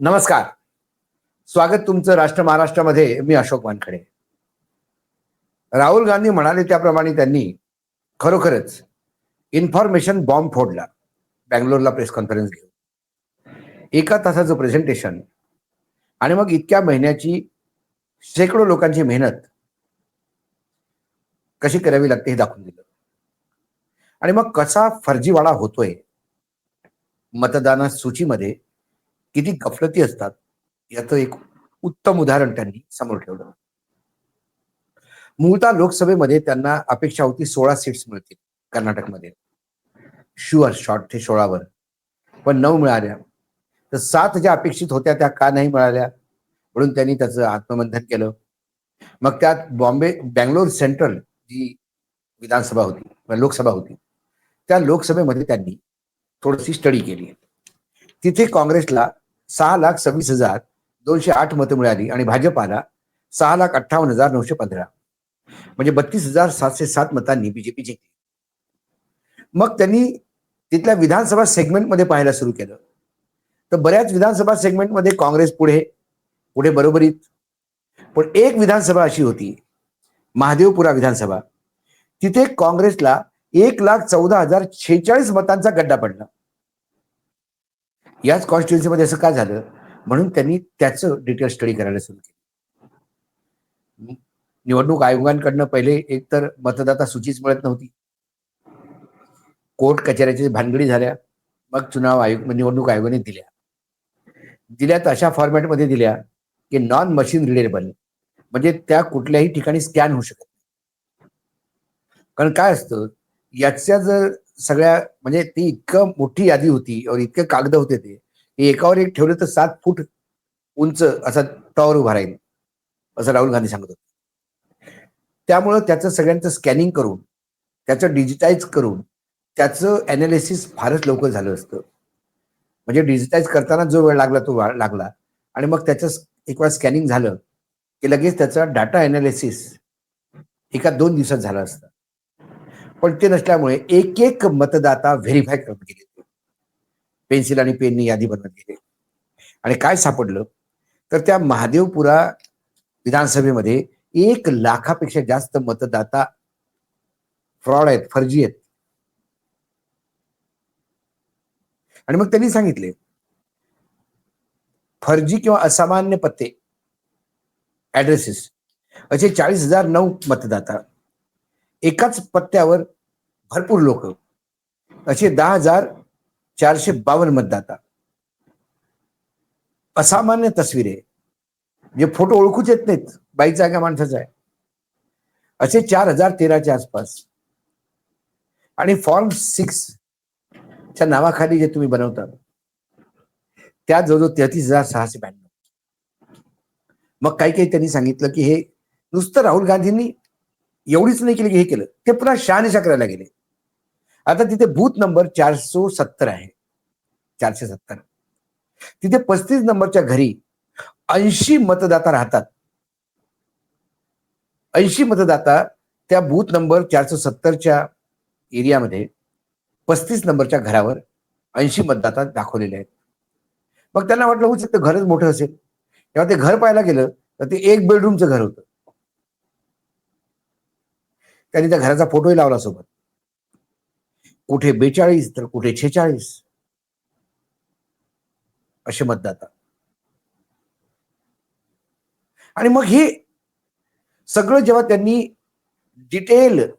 नमस्कार. स्वागत तुमचं राष्ट्र महाराष्ट्रामध्ये. मी अशोक वानखडे. राहुल गांधी म्हणाले त्याप्रमाणे त्यांनी खरोखरच इन्फॉर्मेशन बॉम्ब फोडला. बँगलोरला प्रेस कॉन्फरन्स घेऊन. एका तासाचं प्रेझेंटेशन आणि मग इतक्या महिन्याची शेकडो लोकांची मेहनत कशी करावी लागते हे दाखवून दिलं. आणि मग कसा फर्जीवाडा होतोय मतदाना सूचीमध्ये किती गफलती असतात याचं एक उत्तम उदाहरण त्यांनी समोर ठेवलं. मूळतः लोकसभेमध्ये त्यांना अपेक्षा होती सोळा सीट्स मिळतील कर्नाटकमध्ये. शुअर शॉर्ट ते सोळावर. पण नऊ मिळाल्या. तर सात ज्या अपेक्षित होत्या त्या का नाही मिळाल्या? म्हणून त्यांनी त्याचं आत्मबंधन केलं. मग त्यात बॉम्बे बँगलोर सेंट्रल जी विधानसभा होती लोकसभा होती त्या लोकसभेमध्ये त्यांनी थोडीशी स्टडी केली. तिथे काँग्रेसला सहा लाख सव्वीस हजार दोनशे आठ मतं मिळाली आणि भाजपाला सहा लाख अठ्ठावन्न हजार नऊशे पंधरा. म्हणजे बत्तीस हजार सातशे सात मतांनी बीजेपी जिंकली. मग त्यांनी तिथल्या विधानसभा सेगमेंटमध्ये पाहायला सुरू केलं. तर बऱ्याच विधानसभा सेगमेंटमध्ये काँग्रेस पुढे पुढे बरोबरीत. पण एक विधानसभा अशी होती महादेवपुरा विधानसभा. तिथे काँग्रेसला एक लाख चौदा हजार शेहेचाळीस मतांचा गड्डा पडला. याच कॉन्स्टिट्युन्सीमध्ये असं का झालं? म्हणून त्यांनी त्याचं डिटेल स्टडी करायला सुरू केली. निवडणूक आयोगांकडनं पहिले एकतर मतदाता सूचीच मिळत नव्हती. कोर्ट कचेऱ्याची भानगडी झाल्या. मग चुनाव आयोग निवडणूक आयोगाने दिल्या. दिल्या तर अशा फॉर्मॅटमध्ये दिल्या की नॉन मशीन रिलेबल म्हणजे त्या कुठल्याही ठिकाणी स्कॅन होऊ शकत नाही. कारण काय असतं? याच्या जर सगळ्या म्हणजे ती इतकं मोठी यादी होती और इतके कागद होते ते एकावर एक ठेवले तर सात फूट उंच असा टॉवर उभा राहील असं राहुल गांधी सांगत होते. त्यामुळं त्याचं सगळ्यांचं स्कॅनिंग करून त्याचं डिजिटाईज करून त्याचं अनालिसिस फारच लवकर झालं असतं. म्हणजे डिजिटाईज करताना जो वेळ लागला तो लागला. आणि मग त्याचं एक वेळा स्कॅनिंग झालं की लगेच त्याचा डाटा अनालिसिस एका दोन दिवसात झालं असतं. पण ते नसल्यामुळे एक एक मतदाता व्हेरीफाय करत गेले. पेन्सिल आणि पेननी यादी बनवत गेले. आणि काय सापडलं? तर त्या महादेवपुरा विधानसभेमध्ये एक लाखापेक्षा जास्त मतदाता फ्रॉड आहेत फर्जी आहेत. आणि मग त्यांनी सांगितले फर्जी किंवा असामान्य पत्ते ऍड्रेसेस असे चाळीस हजार नऊ मतदाता एकाच पत्त्यावर भरपूर लोक. असे दहा हजार चारशे बावन्न मतदाता. असामान्य तस्विरे. जे फोटो ओळखूच येत नाहीत. बाईचा का माणसाचा आहे. असे चार हजार तेराच्या आसपास. आणि फॉर्म सिक्स च्या नावाखाली जे तुम्ही बनवता त्या जवळजवळ तेहतीस हजार सहाशे ब्याण्णव. मग काही काही त्यांनी सांगितलं की हे नुसतं राहुल गांधींनी एवढीच नाही केली की हे केलं. ते पुन्हा शहानिशा करायला गेले. आता तिथे बूथ नंबर चारशे सत्तर आहे. चारशे सत्तर. तिथे पस्तीस नंबरच्या घरी ऐंशी मतदाता राहतात. ऐंशी मतदाता त्या बूथ नंबर चारशे सत्तरच्या एरियामध्ये पस्तीस नंबरच्या घरावर ऐंशी मतदाता दाखवलेले आहेत. मग त्यांना वाटलं होऊ शकतं घरच मोठं असेल. तेव्हा ते घर पाहायला गेलं तर ते एक बेडरूमचं घर होतं. त्यांनी त्या घराचा फोटोही लावला सोबत. कुठे बेचाळीस तर कुठे छेचाळीस. असे मतदाता. आणि मग हे सगळं जेव्हा त्यांनी डिटेल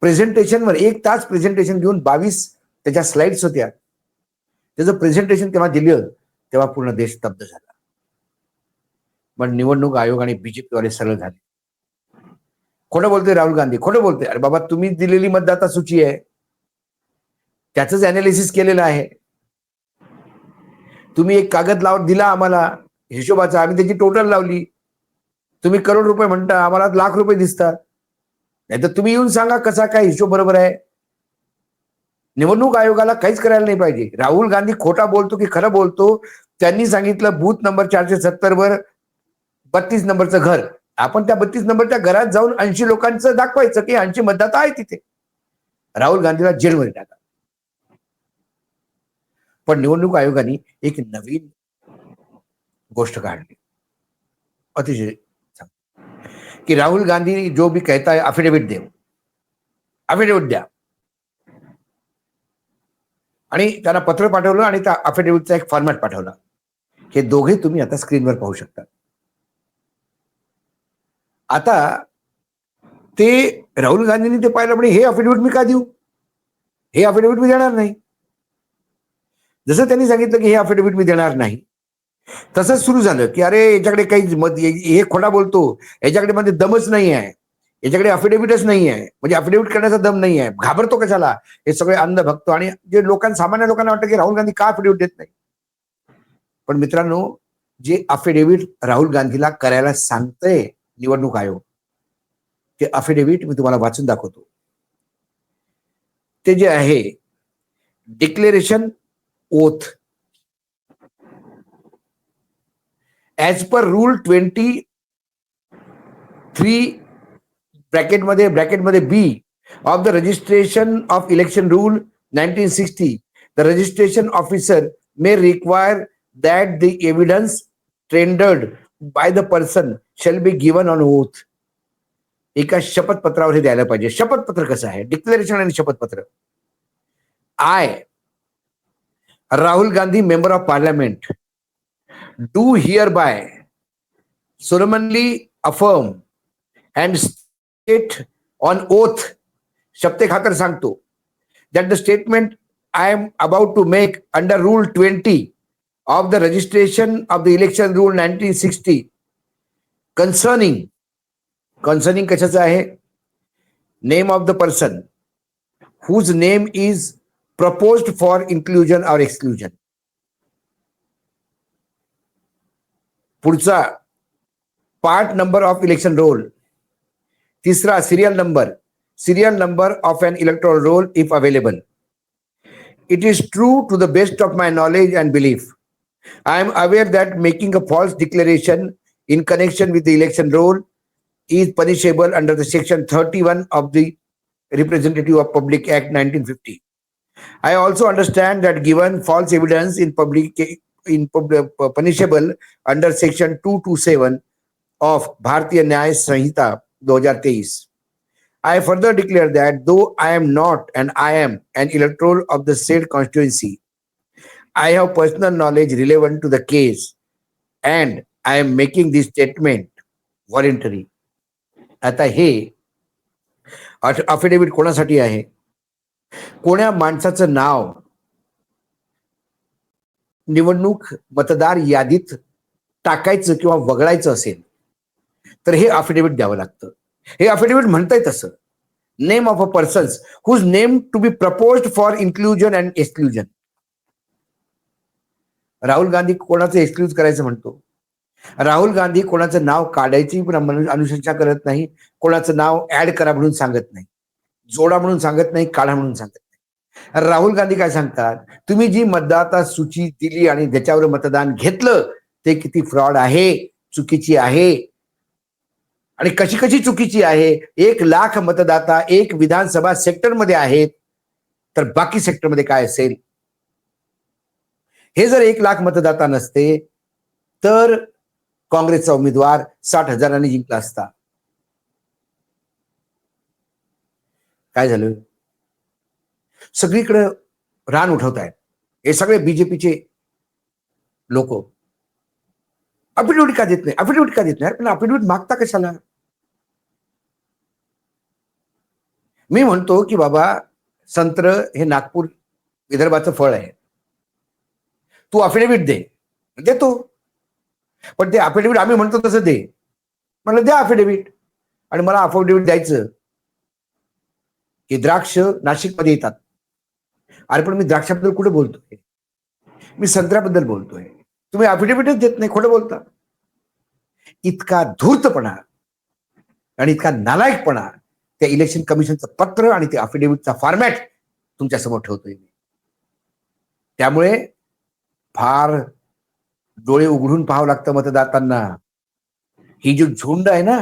प्रेझेंटेशनवर एक तास प्रेझेंटेशन घेऊन बावीस त्याच्या स्लाइड्स होत्या. त्याचं प्रेझेंटेशन तेव्हा दिलं तेव्हा पूर्ण देश स्तब्ध झाला. पण निवडणूक आयोग आणि बीजेपीवाले सरळ झाले. खोटं बोलतोय राहुल गांधी खोटं बोलते अरे बाबा तुम्ही दिलेली मतदाता सूची आहे. त्याचंच अनालिसिस केलेलं आहे. तुम्ही एक कागद लावून दिला आम्हाला हिशोबाचा आम्ही त्याची टोटल लावली. तुम्ही करोड रुपये म्हणता आम्हाला लाख रुपये दिसतात. नाही तर तुम्ही येऊन सांगा कसा काय हिशोब बरोबर आहे. निवडणूक आयोगाला काहीच करायला नाही पाहिजे. राहुल गांधी खोटा बोलतो की खरं बोलतो त्यांनी सांगितलं बूथ नंबर चारशे सत्तर वर बत्तीस नंबरचं घर. आपण त्या बत्तीस नंबरच्या घरात जाऊन ऐंशी लोकांचं दाखवायचं की ऐंशी मतदाता आहे तिथे. राहुल गांधीला जेलमध्ये टाका. पण निवडणूक आयोगाने एक नवीन गोष्ट काढली. अतिशय की राहुल गांधी जो भी कहता है अफिडेविट देऊ अफिडेविट द्या. आणि त्यांना पत्र पाठवलं आणि त्या अफिडेविटचा एक फॉर्मॅट पाठवला. हे दोघे तुम्ही आता स्क्रीनवर पाहू शकता. आता ते राहुल गांधींनी ते पाहिलं म्हणजे हे अफिडेविट मी का देऊ? हे अफिडेविट मी देणार नाही. जसं त्यांनी सांगितलं की हे अफिडेविट मी देणार नाही तसंच सुरू झालं की अरे याच्याकडे काही मत हे खोटा बोलतो. याच्याकडे मध्ये दमच नाही आहे. याच्याकडे अफिडेव्हिटच नाही आहे. म्हणजे अफिडेव्हिट करण्याचा दम नाही आहे. घाबरतो कशाला? हे सगळे अंध भक्त आणि जे लोकांना सामान्य लोकांना वाटतं की राहुल गांधी का अफिडेव्हिट देत नाही? पण मित्रांनो जे अफिडेव्हिट राहुल गांधीला करायला सांगतंय निवडणूक आयोग. ते अफिडेव्हिट मी तुम्हाला वाचून दाखवतो. ते जे आहे declaration oath as per rule twenty three ब्रॅकेटमध्ये ब्रॅकेटमध्ये B of the registration of election rule nineteen sixty the registration officer may require that the evidence tendered by the person shall be given on oath एका शपथपत्रावर हे द्यायला पाहिजे. शपथपत्र कसं आहे? Declaration आणि शपथपत्र. I Rahul Gandhi member of parliament do hereby solemnly affirm and state on oath शब्दे खातर सांगतो that the statement I am about to make under rule twenty of the registration of the election rule nineteen sixty concerning concerning कशाचं आहे name of the person whose name is proposed for inclusion or exclusion पुढचा part number of election roll तिसरा serial number serial number of an electoral roll if available it is true to the best of my knowledge and belief I am aware that making a false declaration in connection with the election roll is punishable under the section 31 of the Representative of Public Act 1950. I also understand that given false evidence in public in uh, punishable under section 227 of Bharatiya Nyaya Sanhita 2023. I further declare that though I am not and I am an electoral of the said constituency, I have personal knowledge relevant to the case and I am making this statement voluntary. आता हे affidavit कोणासाठी आहे? कोण्या माणसाचं नाव निवडणूक मतदार यादीत टाकायचं किंवा वगळायचं असेल तर हे अफिडेव्हिट द्यावं लागतं. हे अफिडेव्हिट म्हणताय तसं. Name of a persons whose name to be propose for inclusion and exclusion Rahul Gandhi कोणाचं एक्सक्लूज करायचं म्हणतो? राहुल गांधी कोणाचं नाव काढायची पण अनुशंसा करत नाही कोणाचं नाव ऍड करा म्हणून सांगत नाही जोडा म्हणून सांगत नाही काढा म्हणून सांगत नाही. राहुल गांधी काय सांगतात? तुम्ही जी मतदाता सूची दिली आणि ज्याच्यावर मतदान घेतलं ते किती फ्रॉड आहे चुकीची आहे? आणि कशी कशी चुकीची आहे? एक लाख मतदाता एक विधानसभा सेक्टरमध्ये आहेत तर बाकी सेक्टरमध्ये काय असेल? हे जर एक लाख मतदाता नसते तर काँग्रेसचा उमेदवार साठ हजारांनी जिंकला असता. काय झालं? सगळीकडे रान उठवत आहेत. हे सगळे बीजेपीचे लोक. अफिडेव्हिट का देत नाही? अफिडेव्हिट का देत नाही? पण अफिडेव्हिट मागता कशाला? मी म्हणतो की बाबा संत्र हे नागपूर विदर्भाचं फळ आहे. तू अफिडेव्हिट दे. देतो. पण ते अफिडेव्हिट आम्ही म्हणतो तसं दे. म्हणलं द्या अफिडेव्हिट आणि मला अफिडेव्हिट द्यायचं. की द्राक्ष नाशिकमध्ये येतात. अरे पण मी द्राक्षाबद्दल कुठे बोलतोय? मी संत्र्याबद्दल बोलतोय. तुम्ही अफिडेव्हिटच देत नाही खोटं बोलता. इतका धूर्तपणा आणि इतका नालायकपणा त्या इलेक्शन कमिशनचं पत्र आणि ते अफिडेव्हिटचा फॉर्मॅट तुमच्यासमोर ठेवतोय मी. त्यामुळे फार डोळे उघडून पाहावं लागतं मतदातांना. ही जी झुंड आहे ना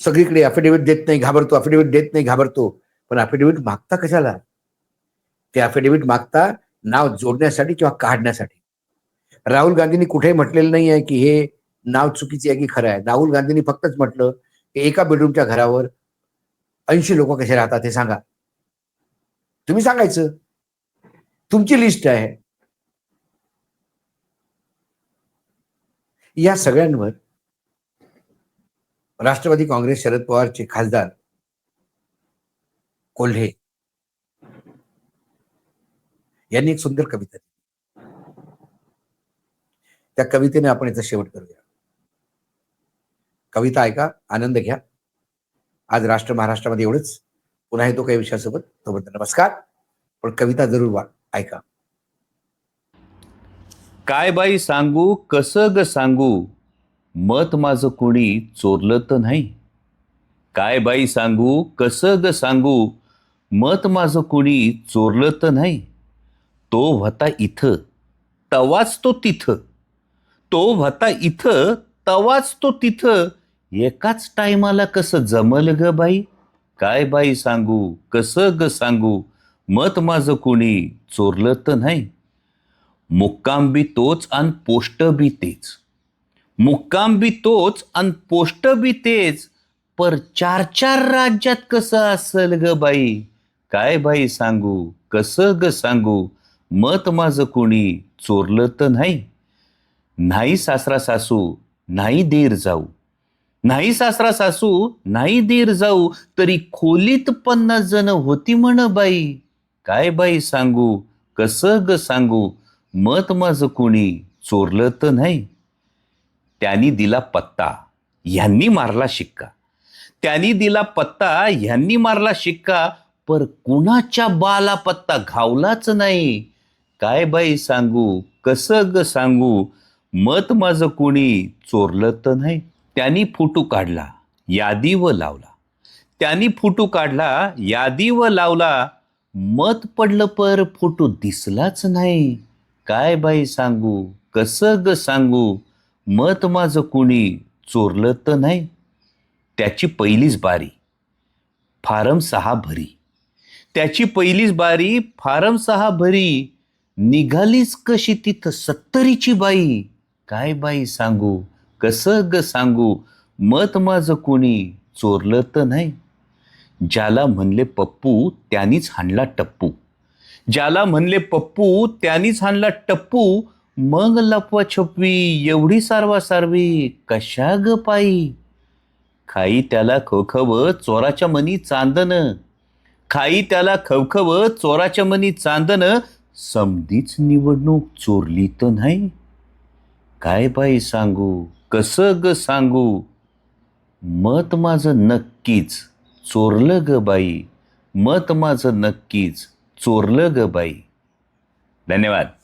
सगळीकडे अफिडेव्हिट देत नाही घाबरतो अफिडेव्हिट देत नाही घाबरतो. पण अफिडेव्हिट मागता कशाला? ते अफिडेव्हिट मागता नाव जोडण्यासाठी किंवा काढण्यासाठी. राहुल गांधींनी कुठेही म्हटलेलं नाही आहे की हे नाव चुकीचे आहे की खरं आहे. राहुल गांधींनी फक्तच म्हटलं की एका बेडरूमच्या घरावर ऐंशी लोक कसे राहतात हे सांगा. तुम्ही सांगायचं. तुमची लिस्ट आहे. या सगळ्यांवर राष्ट्रवादी काँग्रेस शरद पवारचे खासदार कोल्हे यांनी एक सुंदर कविता त्या कवितेने आपण याचा शेवट करूया. कविता ऐका आनंद घ्या. आज राष्ट्र महाराष्ट्रामध्ये एवढंच. पुन्हा येतो काही विषयासोबत. तोपर्यंत नमस्कार. पण कविता जरूर वा ऐका. काय बाई सांगू कसं ग सांगू? मत माझं कोणी चोरलं तर नाही. काय बाई सांगू कसं ग सांगू? मत माझं कुणी चोरलं तर नाही. तो व्हता इथं तवाच तो तिथं. तो व्हता इथं तवाच तो तिथं. एकाच टायमाला कसं जमल ग बाई? काय बाई सांगू कसं ग सांगू? मत माझं कुणी चोरलं तर नाही. मुक्काम बी तोच आणि पोष्ट बी तेच. मुक्काम बी तोच आणि पोष्ट बी तेच पर चार चार राज्यात कसं असल ग बाई? काय बाई सांगू? कसं ग सांगू? मत माझं कोणी चोरलं तर नाही. नाही सासरा सासू नाही देर जाऊ. नाही सासरा सासू नाही देर जाऊ तरी खोलीत पन्नास जण होती म्हण बाई. काय बाई सांगू? कसं ग सांगू? मत माझं कोणी चोरलं तर नाही. त्यांनी दिला पत्ता ह्यांनी मारला शिक्का. त्यांनी दिला पत्ता ह्यांनी मारला शिक्का पर कुणाच्या बाला पत्ता घावलाच नाही. काय बाई सांगू कसं ग सांगू मत माझं कोणी चोरलं तर नाही. त्यांनी फोटो काढला यादी व लावला. त्यांनी फोटो काढला यादी व लावला मत पडलं पर फोटो दिसलाच नाही. काय बाई सांगू? कसं ग सांगू? मत माझं कुणी चोरलं तर नाही. त्याची पहिलीच बारी फारम सहा भरी. त्याची पहिलीच बारी फारम सहा भरी. निघालीच कशी तिथं सत्तरीची बाई? काय बाई सांगू? कसं ग सांगू? मत माझं कुणी चोरलं तर नाही. ज्याला म्हणले पप्पू त्यानीच हाणला टप्पू. ज्याला म्हणले पप्पू त्यानीच हाणला टप्पू. मग लपवा छपवी एवढी सारवा सारवी कशा ग पायी? खाई त्याला खवखव चोराच्या मनी चांदन. खाई त्याला खवखव चोराच्या मनी चांदन. समधीच निवडणूक चोरली तर नाही? काय बाई सांगू कसं ग सांगू? मत माझं नक्कीच चोरलं ग बाई मत माझं नक्कीच चोरलं ग बाई. धन्यवाद.